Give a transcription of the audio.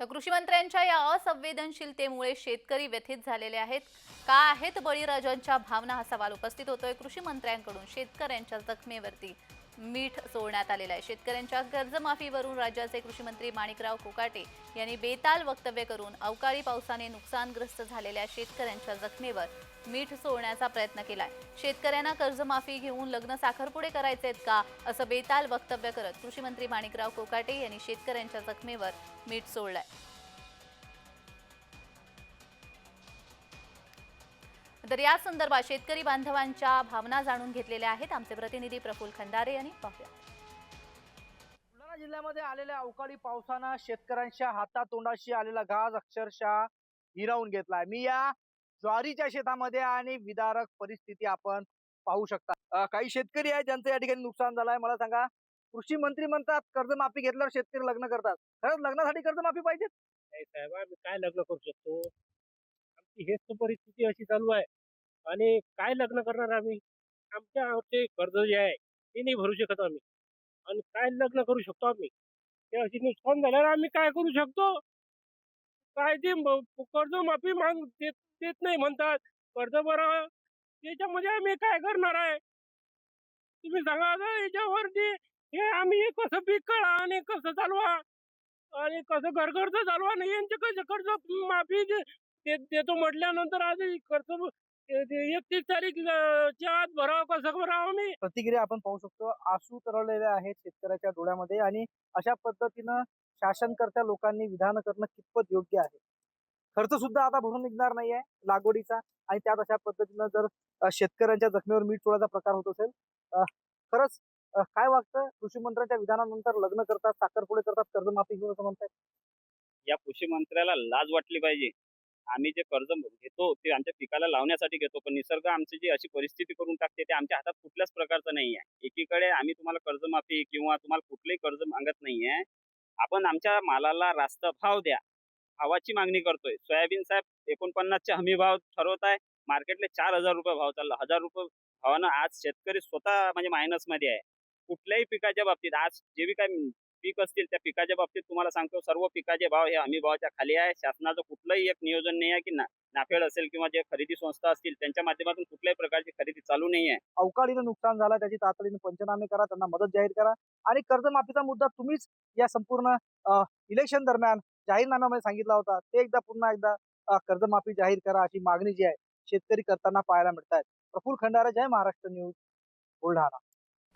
तर कृषी मंत्र्यांच्या या असंवेदनशीलतेमुळे शेतकरी व्यथित झालेले आहेत. का आहेत बळीराजांच्या भावना? हा सवाल उपस्थित होतोय कृषी मंत्र्यांकडून शेतकऱ्यांच्या जखमेवरती. मीठ सोडण्यात आलेलं आहे. शेतकऱ्यांच्या कर्जमाफीवरून राज्याचे कृषी मंत्री माणिकराव कोकाटे यांनी बेताल वक्तव्य करून अवकाळी पावसाने नुकसानग्रस्त झालेल्या शेतकऱ्यांच्या जखमेवर मीठ सोडण्याचा प्रयत्न केलाय. शेतकऱ्यांना कर्जमाफी घेऊन लग्न साखरपुडे करायचे आहेत का? असं बेताल वक्तव्य करत कृषी मंत्री माणिकराव कोकाटे यांनी शेतकऱ्यांच्या जखमेवर मीठ सोडलंय तर या संदर्भात शेतकरी बांधवांच्या भावना जाणून घेतलेल्या आहेत. आमचे प्रतिनिधी प्रफुल्ल खंदारे यांनी पाहूया. बुलढाणा जिल्ह्यामध्ये आलेल्या अवकाळी पावसानं शेतकऱ्यांच्या हातातोंडाशी आलेला घास अक्षरशः हिरावून घेतलाय. मी या ज्वारीच्या शेतामध्ये आणि विदारक परिस्थिती आपण पाहू शकता. काही शेतकरी आहेत ज्यांचं या ठिकाणी नुकसान झालंय. मला सांगा कृषी मंत्री म्हणतात कर्जमाफी घेतल्यावर शेतकरी लग्न करतात. खरंच लग्नासाठी कर्जमाफी पाहिजे नाही साहेब आम्ही काय लग्न करू शकतो? आमची हेच परिस्थिती अशी चालू आहे. आणि काय लग्न करणार आम्ही? आमच्या आमचे कर्ज जे आहे ते नाही भरू शकत आम्ही. आणि काय लग्न करू शकतो आम्ही? ते अशी नुकसान झाल्यावर आम्ही काय करू शकतो? काय ते कर्ज माफी माग देत देत नाही म्हणतात. कर्ज बरं त्याच्यामध्ये आम्ही काय करणार आहे? तुम्ही सांगा याच्यावरती. हे आम्ही कसं पीक काढा आणि कसं चालवा? आणि कसं घरघरचं चालवा? नाही यांचे कसं कर्ज माफी देतो म्हटल्यानंतर आज कर्ज एकतीस तारीख अं, च्या आत भरावं कसं भरावं आम्ही प्रतिक्रिया आपण पाहू शकतो. आसू तरळलेले आहेत शेतकऱ्याच्या डोळ्यामध्ये आणि अशा पद्धतीनं शासनकर्त्या लोकांनी विधान करणं कितपत योग्य आहे? खर्च सुद्धा आता भरून निघणार नाहीये लागवडीचा आणि त्यात अशा पद्धतीनं जर शेतकऱ्यांच्या जखमेवर मीठ चोळाचा प्रकार होत असेल खरंच काय वाटतं कृषी मंत्र्यांच्या विधानानंतर लग्न करतात साखरपुडे करतात कर्जमाफी घेऊन असं म्हणताय या कृषी मंत्र्याला लाज वाटली पाहिजे. आम्ही जे कर्ज घेतो ते आमच्या पिकाला लावण्यासाठी घेतो पण निसर्ग आमची जी अशी परिस्थिती करून टाकते ते आमच्या हातात कुठल्याच प्रकारचं नाही आहे. एकीकडे आम्ही तुम्हाला कर्जमाफी किंवा तुम्हाला कुठलंही कर्ज मागत नाही आहे. आपण आमच्या मालाला रास्त भाव द्या. भावाची मागणी करतोय. सोयाबीन साहेब एकोणपन्नासचे हमी भाव ठरवत आहे. मार्केटले चार हजार रुपये भाव चालला. हजार रुपये भावानं आज शेतकरी स्वतः म्हणजे मायनसमध्ये आहे. कुठल्याही पिकाच्या बाबतीत आज जे बी काय पीक असतील त्या पिकाच्या बाबतीत तुम्हाला सांगतो सर्व पिकाचे भाव हे हमी भावाच्या खाली आहे. शासनाचं कुठलंही एक नियोजन नाही आहे की ना नाफेड असेल किंवा जे खरेदी संस्था असतील त्यांच्या माध्यमातून कुठल्याही प्रकारची खरेदी चालू नाही आहे. अवकाळीनं नुकसान झालं त्याची तातडीने पंचनामे करा त्यांना मदत जाहीर करा आणि कर्जमाफीचा मुद्दा तुम्हीच या संपूर्ण इलेक्शन दरम्यान जाहीरनाम्यामध्ये सांगितला होता. ते एकदा पुन्हा एकदा कर्जमाफी जाहीर करा अशी मागणी जी आहे शेतकरी करताना पाहायला मिळत आहेत प्रफुल खंडारा जय महाराष्ट्र न्यूज बुलढाणा.